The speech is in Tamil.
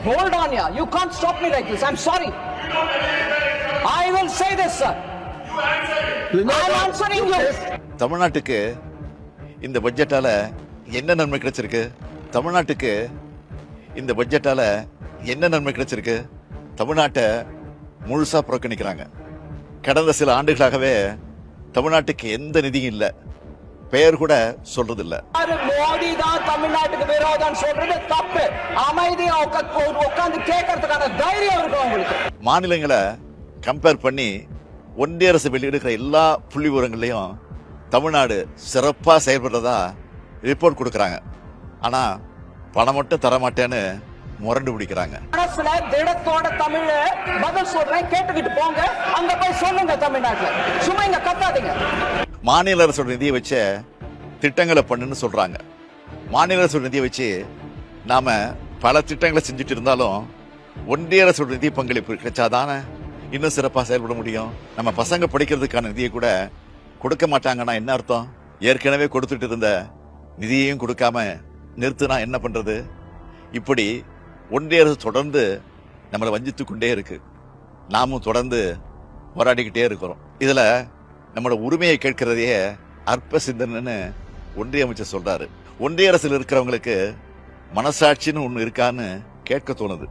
hold on here. You can't stop me like this. I'm sorry. I will say this, sir. I'm answering you. தமிழ்நாட்டுக்கு இந்த பட்ஜெட்டால என்ன நன்மை கிடைச்சிருக்கு தமிழ்நாட்டுக்கு இந்த பட்ஜெட்டால என்ன நன்மை கிடைச்சிருக்கு தமிழ்நாட்டை முழுசா புறக்கணிக்கிறாங்க கடந்த சில ஆண்டுகளாகவே தமிழ்நாட்டுக்கு எந்த நிதியும் இல்லை பெயர் கூட சொல்றது இல்ல மோடி தான் தமிழ்நாட்டுக்கு விரோதம் சொல்றது தப்பு. அமைதியா உட்கா- உட்கார்ந்து கேட்கறதுக்கான தைரியம் இருக்கு உங்களுக்கு? மாநிலங்களை கம்பேர் பண்ணி ஒன்றிய அரசு வெளியிடுகிற எல்லா புள்ளி விவரங்களையும் தமிழ்நாடு சிறப்பா செயல்படுறதா ரிப்போர்ட் கொடுக்கறாங்க. ஆனா பணம் மட்டும் தர மாட்டேன்னு முரண்டு பிடிக்கிறாங்க. மனசுல திடத்தோட தமிழ பதில் சொல்றேன் கேட்டுக்கிட்டு போங்க அங்க போய் சொல்லுங்க தமிழ்நாட்டுல. சும்மா இங்க கத்தாதீங்க. மாநில அரசோட நிதியை வச்ச திட்டங்களை பண்ணுன்னு சொல்கிறாங்க மாநில அரசோட நிதியை வச்சு நாம் பல திட்டங்களை செஞ்சுட்டு இருந்தாலும் ஒன்றிய அரசோட நிதி பங்களிப்பு கிடைச்சாதானே இன்னும் சிறப்பாக செயல்பட முடியும்? நம்ம பசங்க படிக்கிறதுக்கான நிதியை கூட கொடுக்க மாட்டாங்கன்னா என்ன அர்த்தம்? ஏற்கனவே கொடுத்துட்டு இருந்த நிதியையும் கொடுக்காம நிறுத்துனா என்ன பண்ணுறது இப்படி ஒன்றிய அரசு தொடர்ந்து நம்மளை வஞ்சித்து கொண்டே இருக்கு. நாமும் தொடர்ந்து போராடிக்கிட்டே இருக்கிறோம். இதில் நம்மளோட உரிமையை கேட்கிறதையே அற்ப சிந்தனைன்னு ஒன்றிய அமைச்சர் சொல்றாரு. ஒன்றிய அரசில் இருக்கிறவங்களுக்கு மனசாட்சின்னு ஒன்று இருக்கான்னு கேட்க தோணுது.